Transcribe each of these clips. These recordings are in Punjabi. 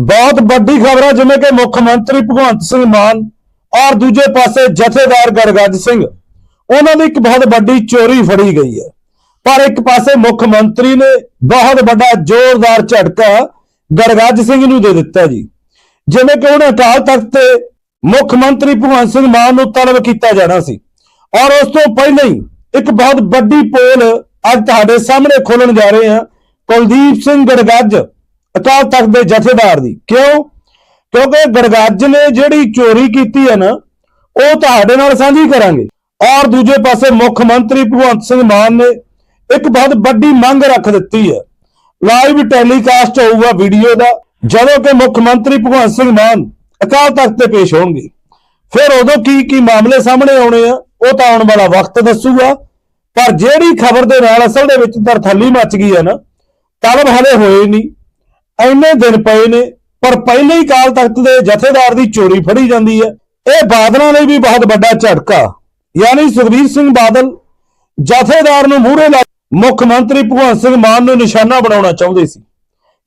ਬਹੁਤ ਵੱਡੀ ਖਬਰ ਹੈ ਜਿਵੇਂ ਕਿ ਮੁੱਖ ਮੰਤਰੀ ਭਗਵੰਤ ਸਿੰਘ ਮਾਨ ਔਰ ਦੂਜੇ ਪਾਸੇ ਜਥੇਦਾਰ ਗਰਗੱਜ ਸਿੰਘ। ਉਹਨਾਂ ਦੀ ਇੱਕ ਬਹੁਤ ਵੱਡੀ ਚੋਰੀ ਫੜੀ ਗਈ ਹੈ। ਪਰ ਇੱਕ ਪਾਸੇ ਮੁੱਖ ਮੰਤਰੀ ਨੇ ਬਹੁਤ ਵੱਡਾ ਜ਼ੋਰਦਾਰ ਝਟਕਾ ਗਰਗੱਜ ਸਿੰਘ ਨੂੰ ਦੇ ਦਿੱਤਾ ਜੀ। ਜਿਵੇਂ ਕਿ ਉਹਨੇ ਅਕਾਲ ਤਖਤ ਤੇ ਮੁੱਖ ਮੰਤਰੀ ਭਗਵੰਤ ਸਿੰਘ ਮਾਨ ਨੂੰ ਤਲਬ ਕੀਤਾ ਜਾਣਾ ਸੀ। ਔਰ ਉਸ ਤੋਂ ਪਹਿਲਾਂ ਹੀ ਇੱਕ ਬਹੁਤ ਵੱਡੀ ਪੋਲ ਅੱਜ ਤੁਹਾਡੇ ਸਾਹਮਣੇ ਖੋਲਣ ਜਾ ਰਹੇ ਹਾਂ। ਕੁਲਦੀਪ ਸਿੰਘ ਗੜਗੱਜ ਅਕਾਲ ਤਖਤ ਦੇ ਜਥੇਦਾਰ ਦੀ। ਕਿਉਂ? ਕਿਉਂਕਿ ਗੜਗੱਜ ਨੇ ਜਿਹੜੀ ਚੋਰੀ ਕੀਤੀ ਹੈ ਨਾ, ਉਹ ਤੁਹਾਡੇ ਨਾਲ ਸਾਂਝੀ ਕਰਾਂਗੇ। ਔਰ ਦੂਜੇ ਪਾਸੇ ਮੁੱਖ ਮੰਤਰੀ ਭਗਵੰਤ ਸਿੰਘ ਮਾਨ ਨੇ ਇੱਕ ਬਹੁਤ ਵੱਡੀ ਮੰਗ ਰੱਖ ਦਿੱਤੀ ਹੈ। ਲਾਈਵ ਟੈਲੀਕਾਸਟ ਹੋਊਗਾ ਵੀਡੀਓ ਦਾ, ਜਦੋਂ ਕਿ ਮੁੱਖ ਮੰਤਰੀ ਭਗਵੰਤ ਸਿੰਘ ਮਾਨ ਅਕਾਲ ਤਖਤ ਤੇ ਪੇਸ਼ ਹੋਣਗੇ। ਫਿਰ ਉਦੋਂ ਕੀ ਕੀ ਮਾਮਲੇ ਸਾਹਮਣੇ ਆਉਣੇ ਆ, ਉਹ ਤਾਂ ਆਉਣ ਵਾਲਾ ਵਕਤ ਦੱਸੂਗਾ। ਪਰ ਜਿਹੜੀ ਖਬਰ ਦੇ ਨਾਲ ਅਸਲ ਦੇ ਵਿੱਚ ਤਰਥੱਲੀ ਮੱਚ ਗਈ ਹੈ ਨਾ, ਤਲਬ ਹਲੇ ਹੋਏ ਨਹੀਂ। ਐਨੇ ਦਿਨ ਪਏ ਨੇ, ਪਰ ਪਹਿਲੇ ਹੀ ਕਾਲ ਤਖਤ ਦੇ ਜਥੇਦਾਰ ਦੀ ਚੋਰੀ ਫੜੀ ਜਾਂਦੀ ਹੈ। ਇਹ ਬਾਦਲਾਂ ਲਈ ਵੀ ਬਹੁਤ ਵੱਡਾ ਝਟਕਾ। ਯਾਨੀ ਸੁਖਬੀਰ ਸਿੰਘ ਬਾਦਲ ਜਥੇਦਾਰ ਨੂੰ ਮੂਹਰੇ ਲਾ ਮੁੱਖ ਮੰਤਰੀ ਭਗਵੰਤ ਸਿੰਘ ਮਾਨ ਨੂੰ ਨਿਸ਼ਾਨਾ ਬਣਾਉਣਾ ਚਾਹੁੰਦੇ ਸੀ।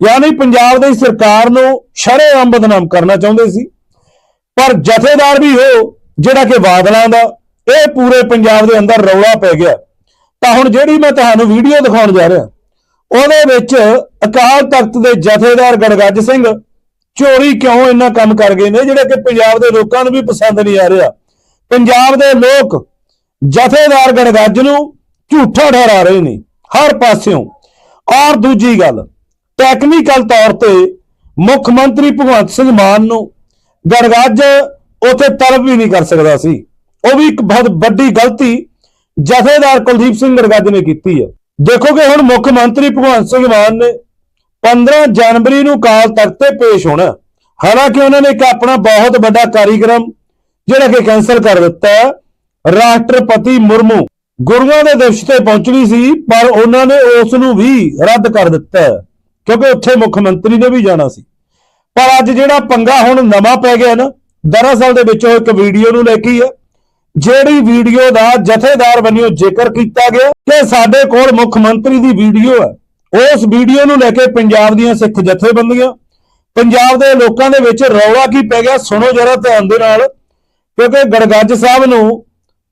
ਯਾਨੀ ਪੰਜਾਬ ਦੀ ਸਰਕਾਰ ਨੂੰ ਸ਼ਰੇਆਮ ਬਦਨਾਮ ਕਰਨਾ ਚਾਹੁੰਦੇ ਸੀ। ਪਰ ਜਥੇਦਾਰ ਵੀ ਉਹ, ਜਿਹੜਾ ਕਿ ਬਾਦਲਾਂ ਦਾ, ਇਹ ਪੂਰੇ ਪੰਜਾਬ ਦੇ ਅੰਦਰ ਰੌਲਾ ਪੈ ਗਿਆ। ਤਾਂ ਹੁਣ ਜਿਹੜੀ ਮੈਂ ਤੁਹਾਨੂੰ ਵੀਡੀਓ ਦਿਖਾਉਣ ਜਾ ਰਿਹਾ ਉਹਦੇ ਵਿੱਚ ਅਕਾਲ ਤਖਤ ਦੇ ਜਥੇਦਾਰ ਗੜਗੱਜ ਸਿੰਘ ਚੋਰੀ ਕਿਉਂ ਇੰਨਾ ਕੰਮ ਕਰ ਗਏ ਨੇ, ਜਿਹੜਾ ਕਿ ਪੰਜਾਬ ਦੇ ਲੋਕਾਂ ਨੂੰ ਵੀ ਪਸੰਦ ਨਹੀਂ ਆ ਰਿਹਾ। ਪੰਜਾਬ ਦੇ ਲੋਕ ਜਥੇਦਾਰ ਗੜਗੱਜ ਨੂੰ ਝੂਠਾ ਠਹਿਰਾ ਰਹੇ ਨੇ, ਹਰ ਪਾਸਿਓਂ। ਔਰ ਦੂਜੀ ਗੱਲ ਟੈਕਨੀਕਲ ਤੌਰ ਤੇ ਮੁੱਖ ਮੰਤਰੀ ਭਗਵੰਤ ਸਿੰਘ ਮਾਨ ਨੂੰ ਗੜਗੱਜ ਉਥੇ ਤਲਬ ਵੀ ਨਹੀਂ ਕਰ ਸਕਦਾ ਸੀ। ਉਹ ਵੀ ਇੱਕ ਬਹੁਤ ਵੱਡੀ ਗਲਤੀ ਜਥੇਦਾਰ ਕੁਲਦੀਪ ਸਿੰਘ ਗੜਗੱਜ ਨੇ ਕੀਤੀ ਹੈ। ਦੇਖੋ ਕਿ ਹੁਣ ਮੁੱਖ ਮੰਤਰੀ ਭਗਵੰਤ ਸਿੰਘ ਮਾਨ ਨੇ 15 ਜਨਵਰੀ ਨੂੰ ਕਾਲ ਤਖਤ ਤੇ ਪੇਸ਼ ਹੋਣਾ। ਹਾਲਾਂਕਿ ਉਹਨਾਂ ਨੇ ਇੱਕ ਆਪਣਾ ਬਹੁਤ ਵੱਡਾ ਕਾਰਿਕ੍ਰਮ ਜਿਹੜਾ ਕਿ ਕੈਨਸਲ ਕਰ ਦਿੱਤਾ ਹੈ ਰਾਸ਼ਟਰਪਤੀ ਮੁਰਮੂ। ਗੁਰੂਆਂ ਦੇ ਦਿਵਸ ਤੇ ਪਹੁੰਚਣੀ ਸੀ ਪਰ ਉਹਨਾਂ ਨੇ ਉਸ ਨੂੰ ਵੀ ਰੱਦ ਕਰ ਦਿੱਤਾ ਹੈ, ਕਿਉਂਕਿ ਉੱਥੇ ਮੁੱਖ ਮੰਤਰੀ ਨੇ ਵੀ ਜਾਣਾ ਸੀ। ਪਰ ਅੱਜ ਜਿਹੜਾ ਪੰਗਾ ਹੁਣ ਨਵਾਂ ਪੈ ਗਿਆ ਨਾ ਦਰਅਸਲ ਦੇ ਵਿੱਚ ਉਹ ਇੱਕ ਵੀਡੀਓ ਨੂੰ ਲੈ ਕੇ ਹੀ ਹੈ। ਜਿਹੜੀ ਵੀਡੀਓ ਦਾ ਜਥੇਦਾਰ ਵੱਲੋਂ ਜ਼ਿਕਰ ਕੀਤਾ ਗਿਆ ਕਿ ਸਾਡੇ ਕੋਲ ਮੁੱਖ ਮੰਤਰੀ ਦੀ ਵੀਡੀਓ ਹੈ। ਉਸ ਵੀਡੀਓ ਨੂੰ ਲੈ ਕੇ ਪੰਜਾਬ ਦੀਆਂ ਸਿੱਖ ਜਥੇਬੰਦੀਆਂ, ਪੰਜਾਬ ਦੇ ਲੋਕਾਂ ਦੇ ਵਿੱਚ ਰੌਲਾ ਕੀ ਪੈ ਗਿਆ ਸੁਣੋ ਜਰਾ ਧਿਆਨ ਦੇ ਨਾਲ, ਕਿਉਂਕਿ ਗੜਗੱਜ ਸਾਹਿਬ ਨੂੰ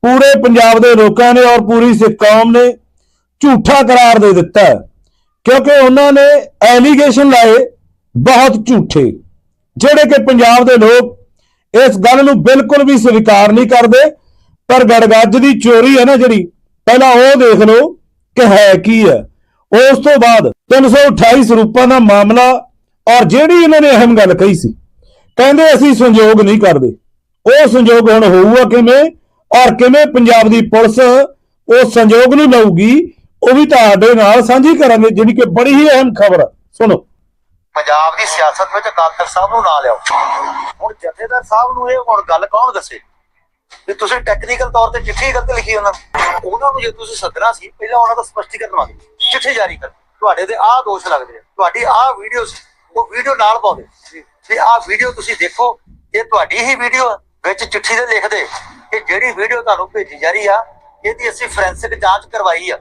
ਪੂਰੇ ਪੰਜਾਬ ਦੇ ਲੋਕਾਂ ਨੇ ਔਰ ਪੂਰੀ ਸਿੱਖ ਕੌਮ ਨੇ ਝੂਠਾ ਕਰਾਰ ਦੇ ਦਿੱਤਾ ਕਿਉਂਕਿ ਉਹਨਾਂ ਨੇ ਐਲੀਗੇਸ਼ਨ ਲਾਏ ਬਹੁਤ ਝੂਠੇ, ਜਿਹੜੇ ਕਿ ਪੰਜਾਬ ਦੇ ਲੋਕ ਇਸ ਗੱਲ ਨੂੰ ਬਿਲਕੁਲ ਵੀ ਸਵੀਕਾਰ ਨਹੀਂ ਕਰਦੇ ਪਰ ਗੜਗੱਜ ਦੀ ਚੋਰੀ ਹੈ ਨਾ ਜਿਹੜੀ, ਪਹਿਲਾਂ ਉਹ ਦੇਖ ਲਓ ਕਿ ਹੈ ਕੀ ਹੈ। ਉਸ ਤੋਂ ਬਾਅਦ 328 ਸਰੂਪਾਂ ਦਾ ਮਾਮਲਾ, ਔਰ ਜਿਹੜੀ ਇਹਨਾਂ ਨੇ ਅਹਿਮ ਗੱਲ ਕਹੀ ਸੀ, ਕਹਿੰਦੇ ਅਸੀਂ ਸੰਯੋਗ ਨਹੀਂ ਕਰਦੇ। ਉਹ ਸੰਯੋਗ ਹੁਣ ਹੋਊਗਾ ਕਿਵੇਂ, ਔਰ ਕਿਵੇਂ ਪੰਜਾਬ ਦੀ ਪੁਲਿਸ ਉਹ ਸੰਯੋਗ ਨੂੰ ਲਊਗੀ, ਉਹ ਵੀ ਤੁਹਾਡੇ ਨਾਲ ਸਾਂਝੀ ਕਰਾਂਗੇ, ਜਿਹੜੀ ਕਿ ਬੜੀ ਹੀ ਅਹਿਮ ਖਬਰ ਹੈ। ਸੁਣੋ। ਪੰਜਾਬ ਦੀ ਸਿਆਸਤ ਵਿੱਚ ਅਕਾਲ ਸਾਹਿਬ ਨੂੰ ਨਾ ਲਿਆਓ। ਹੁਣ ਜਥੇਦਾਰ ਸਾਹਿਬ ਨੂੰ ਇਹ ਹੁਣ ਗੱਲ ਕੌਣ ਦੱਸੇ? ਵੀ ਤੁਸੀਂ ਟੈਕਨੀਕਲ ਤੌਰ ਤੇ ਚਿੱਠੀ ਗਲਤ ਲਿਖੀ ਉਹਨਾਂ ਉਹਨਾਂ ਨੂੰ ਜੇ ਤੁਸੀਂ ਸੱਦਣਾ ਸੀ, ਪਹਿਲਾਂ ਉਹਨਾਂ ਦਾ ਸਪਸ਼ਟੀਕਰਨ ਮੰਗੋ ਚਿੱਠੀ ਜਾਰੀ ਕਰ। ਤੁਹਾਡੇ ਤੇ ਆਹ ਦੋਸ਼ ਲੱਗਦੇ ਆ ਤੁਹਾਡੀ ਆਹ ਵੀਡੀਓ ਸੀ, ਉਹ ਵੀਡੀਓ ਨਾਲ ਪਾਉਂਦੇ। ਵੀ ਆਹ ਵੀਡੀਓ ਤੁਸੀਂ ਦੇਖੋ, ਇਹ ਤੁਹਾਡੀ ਹੀ ਵੀਡੀਓ ਵਿੱਚ ਚਿੱਠੀ ਦੇ ਲਿਖਦੇ। ਕਿ ਜਿਹੜੀ ਵੀਡੀਓ ਤੁਹਾਨੂੰ ਭੇਜੀ ਜਾ ਰਹੀ ਆ, ਇਹਦੀ ਅਸੀਂ ਫੋਰੈਂਸਿਕ ਜਾਂਚ ਕਰਵਾਈ ਆ।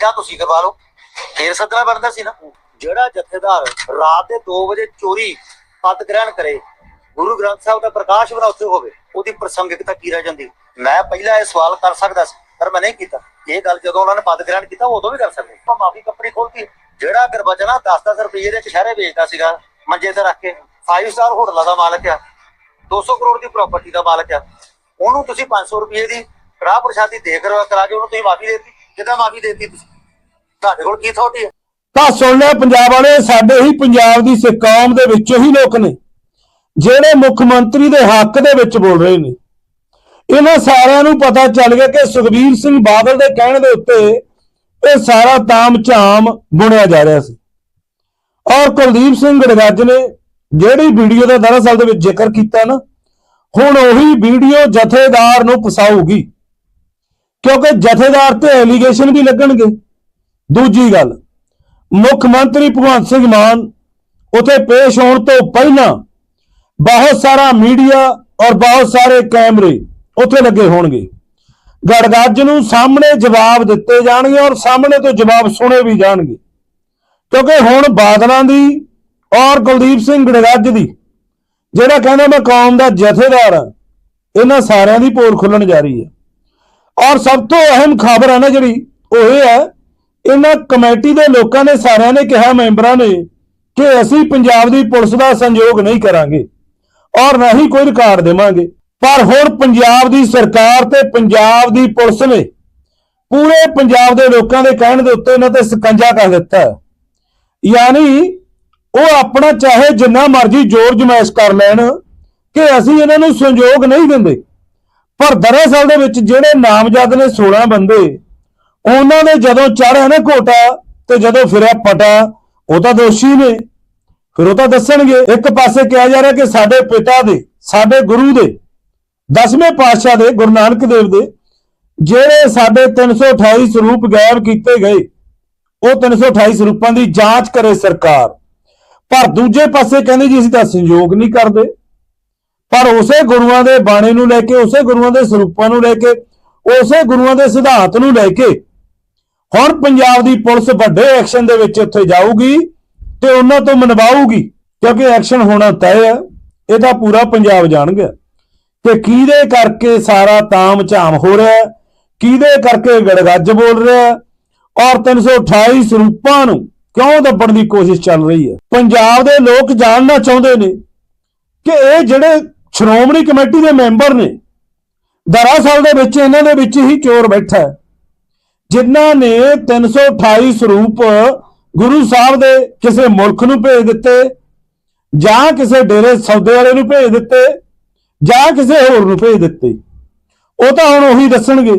ਜਾਂ ਤੁਸੀਂ ਕਰਵਾ ਲਓ। ਫੇਰ ਸੱਦਣਾ ਬਣਦਾ ਸੀ ਨਾ। ਜਿਹੜਾ ਜਥੇਦਾਰ ਰਾਤ ਦੇ 2 ਵਜੇ ਚੋਰੀ ਪਦ ਗ੍ਰਹਿਣ ਕਰੇ, ਗੁਰੂ ਗ੍ਰੰਥ ਸਾਹਿਬ ਦਾ ਪ੍ਰਕਾਸ਼ ਬਣਾ ਉੱਥੇ ਹੋਵੇ। ਉਹਦੀ ਪ੍ਰਸੰਗਿਕਤਾ ਕੀ ਰਹਿ ਜਾਂਦੀ? ਮੈਂ ਪਹਿਲਾਂ ਇਹ ਸਵਾਲ ਕਰ ਸਕਦਾ ਸੀ, ਪਰ ਮੈਂ ਨਹੀਂ ਕੀਤਾ। ਇਹ ਗੱਲ ਜਦੋਂ ਉਹਨਾਂ ਨੇ ਪਦ ਗ੍ਰਹਿਣ ਕੀਤਾ, ਉਦੋਂ ਵੀ ਕਰ ਸਕਦੇ ਆਪਾਂ ਮਾਫੀ ਕੱਪੜੀ ਖੋਲਤੀ। ਜਿਹੜਾ ਗਰਬਚਨਾ 10-10 ਰੁਪਏ ਦੇ ਕਸ਼ਹਿਰੇ ਵੇਚਦਾ ਸੀਗਾ, ਮੰਜੇ ਤੇ ਰੱਖ ਕੇ। 5 ਸਟਾਰ ਹੋਟਲਾਂ ਦਾ ਮਾਲਕ ਆ। 200 ਕਰੋੜ ਦੀ ਪ੍ਰਾਪਰਟੀ ਦਾ ਮਾਲਕ ਆ। ਉਹਨੂੰ ਤੁਸੀਂ 500 ਰੁਪਏ ਦੀ ਰਾਹ ਪ੍ਰਸ਼ਾਦੀ ਦੇ ਕਰ ਕਰਾ ਕੇ ਉਹਨੂੰ ਤੁਸੀਂ ਮਾਫੀ ਦੇਤੀ। ਕਿਦਾਂ ਮਾਫੀ ਦੇਤੀ ਤੁਸੀਂ? ਤੁਹਾਡੇ ਕੋਲ ਕੀ ਥੋਟੀ ਹੈ ਤਾਂ ਸੁਣ ਲਿਆ ਪੰਜਾਬ ਵਾਲੇ, ਸਾਡੇ ਹੀ ਪੰਜਾਬ ਦੀ ਸਿੱਖ ਦੇ ਵਿੱਚੋਂ ਹੀ ਲੋਕ ਨੇ। ਜਿਹੜੇ ਮੁੱਖ ਮੰਤਰੀ ਦੇ ਹੱਕ ਦੇ ਵਿੱਚ ਬੋਲ ਰਹੇ ਨੇ। ਇਹਨਾਂ ਸਾਰਿਆਂ ਨੂੰ ਪਤਾ ਚੱਲ ਗਿਆ ਕਿ ਸੁਖਬੀਰ ਸਿੰਘ ਬਾਦਲ ਦੇ ਕਹਿਣ ਦੇ ਉੱਤੇ ਇਹ ਸਾਰਾ ਤਾਮ ਝਾਮ ਬੁਣਿਆ ਜਾ ਰਿਹਾ ਸੀ। ਔਰ ਕੁਲਦੀਪ ਸਿੰਘ ਗੜਗੱਜ ਨੇ ਜਿਹੜੀ ਵੀਡੀਓ ਦਾ ਦਰਅਸਲ ਦੇ ਵਿੱਚ ਜ਼ਿਕਰ ਕੀਤਾ ਨਾ, ਹੁਣ ਉਹੀ ਵੀਡੀਓ ਜਥੇਦਾਰ ਨੂੰ ਫਸਾਊਗੀ। ਕਿਉਂਕਿ ਜਥੇਦਾਰ ਤੇ ਐਲੀਗੇਸ਼ਨ ਵੀ ਲੱਗਣਗੇ। ਦੂਜੀ ਗੱਲ, ਮੁੱਖ ਮੰਤਰੀ ਭਗਵੰਤ ਸਿੰਘ ਮਾਨ ਉਥੇ ਪੇਸ਼ ਹੋਣ ਤੋਂ ਪਹਿਲਾਂ ਬਹੁਤ ਸਾਰਾ ਮੀਡੀਆ ਔਰ ਬਹੁਤ ਸਾਰੇ ਕੈਮਰੇ ਉੱਥੇ ਲੱਗੇ ਹੋਣਗੇ। ਗੜਗੱਜ ਨੂੰ ਸਾਹਮਣੇ ਜਵਾਬ ਦਿੱਤੇ ਜਾਣਗੇ ਔਰ ਸਾਹਮਣੇ ਤੋਂ ਜਵਾਬ ਸੁਣੇ ਵੀ ਜਾਣਗੇ। ਕਿਉਂਕਿ ਹੁਣ ਬਾਦਲਾਂ ਦੀ ਔਰ ਕੁਲਦੀਪ ਸਿੰਘ ਗੜਗੱਜ ਦੀ, ਜਿਹੜਾ ਕਹਿੰਦਾ ਮੈਂ ਕੌਮ ਦਾ ਜਥੇਦਾਰ ਹਾਂ, ਇਹਨਾਂ ਸਾਰਿਆਂ ਦੀ ਪੋਲ ਖੁੱਲਣ ਜਾ ਰਹੀ ਹੈ। ਔਰ ਸਭ ਤੋਂ ਅਹਿਮ ਖਬਰ ਹੈ ਨਾ ਜਿਹੜੀ, ਉਹ ਇਹ ਹੈ, ਇਹਨਾਂ ਕਮੇਟੀ ਦੇ ਲੋਕਾਂ ਨੇ ਸਾਰਿਆਂ ਨੇ ਕਿਹਾ, ਮੈਂਬਰਾਂ ਨੇ, ਕਿ ਅਸੀਂ ਪੰਜਾਬ ਦੀ ਪੁਲਿਸ ਦਾ ਸੰਯੋਗ ਨਹੀਂ ਕਰਾਂਗੇ। ਔਰ ਨਾ ਹੀ ਕੋਈ ਰਿਕਾਰਡ ਦੇਵਾਂਗੇ। ਪਰ ਹੁਣ ਪੰਜਾਬ ਦੀ ਸਰਕਾਰ ਤੇ ਪੰਜਾਬ ਦੀ ਪੁਲਿਸ ਨੇ ਪੂਰੇ ਪੰਜਾਬ ਦੇ ਲੋਕਾਂ ਦੇ ਕਹਿਣ ਦੇ ਉੱਤੇ ਇਹਨਾਂ ਤੇ ਸਕੰਜਾ ਕਰ ਦਿੱਤਾ। ਯਾਨੀ ਉਹ ਆਪਣਾ ਚਾਹੇ ਜਿੰਨਾ ਮਰਜ਼ੀ ਜ਼ੋਰ ਜਮਾਇਸ਼ ਕਰ ਲੈਣ ਕਿ ਅਸੀਂ ਇਹਨਾਂ ਨੂੰ ਸੰਯੋਗ ਨਹੀਂ ਦਿੰਦੇ। ਪਰ ਦਰਅਸਲ ਦੇ ਵਿੱਚ ਜਿਹੜੇ ਨਾਮਜ਼ਦ ਨੇ 16 ਬੰਦੇ, ਉਹਨਾਂ ਦੇ ਜਦੋਂ ਚੜ੍ਹਿਆ ਨਾ ਘੋਟਾ ਤੇ ਜਦੋਂ ਫਿਰਿਆ ਪਟਾ, ਉਹ ਤਾਂ ਦੋਸ਼ੀ ਨੇ। ਫਿਰ ਉਹ ਤਾਂ ਦੱਸਣਗੇ, ਇੱਕ ਪਾਸੇ ਕਿਹਾ ਜਾ ਰਿਹਾ ਕਿ ਸਾਡੇ ਪਿਤਾ ਦੇ, ਸਾਡੇ ਗੁਰੂ ਦੇ, ਦਸਵੇਂ ਪਾਤਸ਼ਾਹ ਦੇ, ਗੁਰੂ ਨਾਨਕ ਦੇਵ ਦੇ, ਜਿਹੜੇ ਸਾਡੇ 328 ਸਰੂਪ ਗਾਇਬ ਕੀਤੇ ਗਏ, ਉਹ 328 ਸਰੂਪਾਂ ਦੀ ਜਾਂਚ ਕਰੇ ਸਰਕਾਰ। ਪਰ ਦੂਜੇ ਪਾਸੇ ਕਹਿੰਦੇ ਜੀ ਅਸੀਂ ਤਾਂ ਸੰਯੋਗ ਨਹੀਂ ਕਰਦੇ। ਪਰ ਉਸੇ ਗੁਰੂਆਂ ਦੇ ਬਾਣੇ ਨੂੰ ਲੈ ਕੇ, ਉਸੇ ਗੁਰੂਆਂ ਦੇ ਸਰੂਪਾਂ ਨੂੰ ਲੈ ਕੇ, ਉਸੇ ਗੁਰੂਆਂ ਦੇ ਸਿਧਾਂਤ ਨੂੰ ਲੈ ਕੇ, ਹੁਣ ਪੰਜਾਬ ਦੀ ਪੁਲਿਸ ਵੱਡੇ ਐਕਸ਼ਨ ਦੇ ਵਿੱਚ ਉੱਥੇ ਜਾਊਗੀ। ਤੇ ਉਹਨਾਂ ਤੋਂ ਮਨਵਾਊਗੀ, ਕਿਉਂਕਿ ਐਕਸ਼ਨ ਹੋਣਾ ਤੈਅ ਹੈ ਇਹ ਤਾਂ ਪੂਰਾ ਪੰਜਾਬ ਜਾਣ ਗਿਆ ਤੇ ਕਿਹਦੇ ਕਰਕੇ ਸਾਰਾ ਤਾਮ ਝਾਮ ਹੋ ਰਿਹਾ ਕਿਹਦੇ ਕਰਕੇ ਗੜਗੱਜ ਬੋਲ ਰਿਹਾ ਹੈ? ਔਰ 328 ਸਰੂਪਾਂ ਨੂੰ ਕਿਉਂ ਦੱਬਣ ਦੀ ਕੋਸ਼ਿਸ਼ ਚੱਲ ਰਹੀ ਹੈ? ਪੰਜਾਬ ਦੇ ਲੋਕ ਜਾਣਨਾ ਚਾਹੁੰਦੇ ਨੇ ਕਿ ਇਹ ਜਿਹੜੇ ਸ਼੍ਰੋਮਣੀ ਕਮੇਟੀ ਦੇ ਮੈਂਬਰ ਨੇ, ਦਰਅਸਲ ਦੇ ਵਿੱਚ ਇਹਨਾਂ ਦੇ ਵਿੱਚ ਹੀ ਚੋਰ ਬੈਠਾ ਹੈ, ਜਿਨ੍ਹਾਂ ਨੇ 328 ਸਰੂਪ ਗੁਰੂ ਸਾਹਿਬ ਦੇ ਕਿਸੇ ਮੁਲਕ ਨੂੰ ਭੇਜ ਦਿੱਤੇ, ਜਾਂ ਕਿਸੇ ਡੇਰੇ ਸੌਦੇ ਵਾਲੇ ਨੂੰ ਭੇਜ ਦਿੱਤੇ, ਜਾਂ ਕਿਸੇ ਹੋਰ ਨੂੰ ਭੇਜ ਦਿੱਤੇ। ਉਹ ਤਾਂ ਹੁਣ ਉਹੀ ਦੱਸਣਗੇ।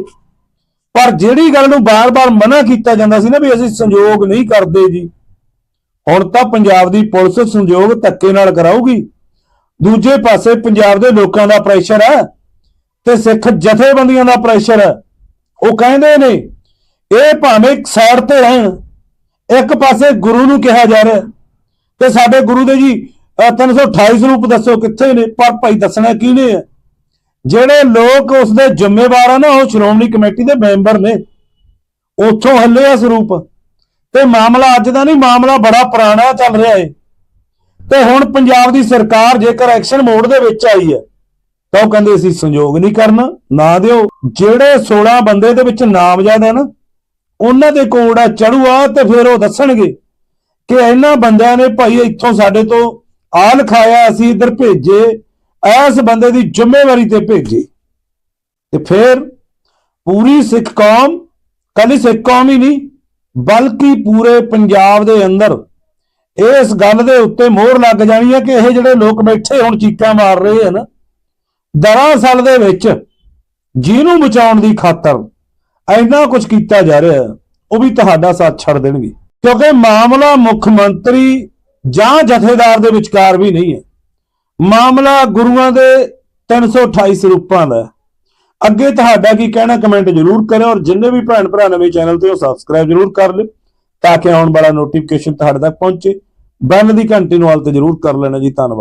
ਪਰ ਜਿਹੜੀ ਗੱਲ ਨੂੰ ਬਾਰ-ਬਾਰ ਮਨਾ ਕੀਤਾ ਜਾਂਦਾ ਸੀ ਨਾ ਵੀ ਅਸੀਂ ਸੰਯੋਗ ਨਹੀਂ ਕਰਦੇ ਜੀ, ਹੁਣ ਤਾਂ ਪੰਜਾਬ ਦੀ ਪੁਲਿਸ ਸੰਯੋਗ ਧੱਕੇ ਨਾਲ ਕਰਾਊਗੀ। ਦੂਜੇ ਪਾਸੇ ਪੰਜਾਬ ਦੇ ਲੋਕਾਂ ਦਾ ਪ੍ਰੈਸ਼ਰ ਹੈ ਤੇ ਸਿੱਖ ਜਥੇਬੰਦੀਆਂ ਦਾ ਪ੍ਰੈਸ਼ਰ ਹੈ। ਉਹ ਕਹਿੰਦੇ ਨੇ, ਇਹ ਭਾਵੇਂ ਸਾਈਡ ਤੇ ਰਹਿਣ ਇੱਕ ਪਾਸੇ ਗੁਰੂ ਨੂੰ ਕਿਹਾ ਜਾ ਰਿਹਾ ਤੇ ਸਾਡੇ ਗੁਰੂ ਦੇ ਜੀ, ਅਹ 328 ਸਰੂਪ ਦੱਸੋ ਕਿੱਥੇ ਨੇ? ਪਰ ਭਾਈ ਦੱਸਣਾ ਕਿਹਨੇ ਹੈ ਜਿਹੜੇ ਲੋਕ ਉਸ ਦੇ ਜ਼ਿੰਮੇਵਾਰ ਆ ਨਾ, ਉਹ ਸ਼੍ਰੋਮਣੀ ਕਮੇਟੀ ਦੇ ਮੈਂਬਰ ਨੇ। ਉੱਥੋਂ ਹੱਲੇ ਆ ਸਰੂਪ। ਤੇ ਮਾਮਲਾ ਅੱਜ ਦਾ ਨਹੀਂ, ਮਾਮਲਾ ਬੜਾ ਪੁਰਾਣਾ ਚੱਲ ਰਿਹਾ ਏ। ਤੇ ਹੁਣ ਪੰਜਾਬ ਦੀ ਸਰਕਾਰ ਜੇਕਰ ਐਕਸ਼ਨ ਮੋਡ ਦੇ ਵਿੱਚ ਆਈ ਹੈ, ਤਾਂ ਉਹ ਕਹਿੰਦੇ ਅਸੀਂ ਸੰਯੋਗ ਨਹੀਂ ਕਰਨਾ, ਨਾ ਦਿਓ। ਜਿਹੜੇ 16 ਬੰਦੇ ਦੇ ਵਿੱਚ ਨਾਮਜ਼ਦ ਹੈ ਨਾ ਉਹਨਾਂ ਦੇ ਕੋਡ ਆ ਚੜੂਆ ਤੇ ਫਿਰ ਉਹ ਦੱਸਣਗੇ ਕਿ ਇਹਨਾਂ ਬੰਦਿਆਂ ਨੇ ਭਾਈ ਇੱਥੋਂ ਸਾਡੇ ਤੋਂ ਆ ਲਿਖਾਇਆ, ਅਸੀਂ ਇੱਧਰ ਭੇਜੇ ਐਸ ਬੰਦੇ ਦੀ ਜ਼ਿੰਮੇਵਾਰੀ ਤੇ ਭੇਜੇ। ਤੇ ਫਿਰ ਪੂਰੀ ਸਿੱਖ ਕੌਮ, ਕੱਲੀ ਸਿੱਖ ਕੌਮ ਹੀ ਨਹੀਂ, ਬਲਕਿ ਪੂਰੇ ਪੰਜਾਬ ਦੇ ਅੰਦਰ ਇਸ ਗੱਲ ਦੇ ਉੱਤੇ ਮੋਹਰ ਲੱਗ ਜਾਣੀ ਹੈ ਕਿ ਇਹ ਜਿਹੜੇ ਲੋਕ ਬੈਠੇ ਹੁਣ ਚੀਕਾਂ ਮਾਰ ਰਹੇ ਹਨ ਦਰਾਂ ਸਾਲ ਦੇ ਵਿੱਚ ਜਿਹਨੂੰ ਬਚਾਉਣ ਦੀ ਖਾਤਰ ਇੰਨਾ ਕੁਝ ਕੀਤਾ ਜਾ ਰਿਹਾ, ਉਹ ਵੀ ਤੁਹਾਡਾ ਸਾਥ ਛੱਡ ਦੇਣਗੇ। ਕਿਉਂਕਿ ਮਾਮਲਾ ਮੁੱਖ ਮੰਤਰੀ ਜਾਂ ਜਥੇਦਾਰ ਦੇ ਵਿਚਕਾਰ ਵੀ ਨਹੀਂ ਹੈ। ਮਾਮਲਾ ਗੁਰੂਆਂ ਦੇ 328 ਸਰੂਪਾਂ ਦਾ ਅੱਗੇ ਤੁਹਾਡਾ ਕੀ ਕਹਿਣਾ, ਕਮੈਂਟ ਜ਼ਰੂਰ ਕਰਿਓ ਔਰ ਜਿੰਨੇ ਵੀ ਭੈਣ ਭਰਾ ਨਵੇਂ ਚੈਨਲ ਤੇ ਉਹ ਸਬਸਕ੍ਰਾਈਬ ਜ਼ਰੂਰ ਕਰ ਲਿਓ ਤਾਂ ਕਿ ਆਉਣ ਵਾਲਾ ਨੋਟੀਫਿਕੇਸ਼ਨ ਤੁਹਾਡੇ ਤੱਕ ਪਹੁੰਚੇ। ਬੈਲ ਦੀ ਘੰਟੀ ਨੂੰ ਹਾਲ ਤੇ ਜ਼ਰੂਰ ਕਰ ਲੈਣਾ ਜੀ, ਧੰਨਵਾਦ।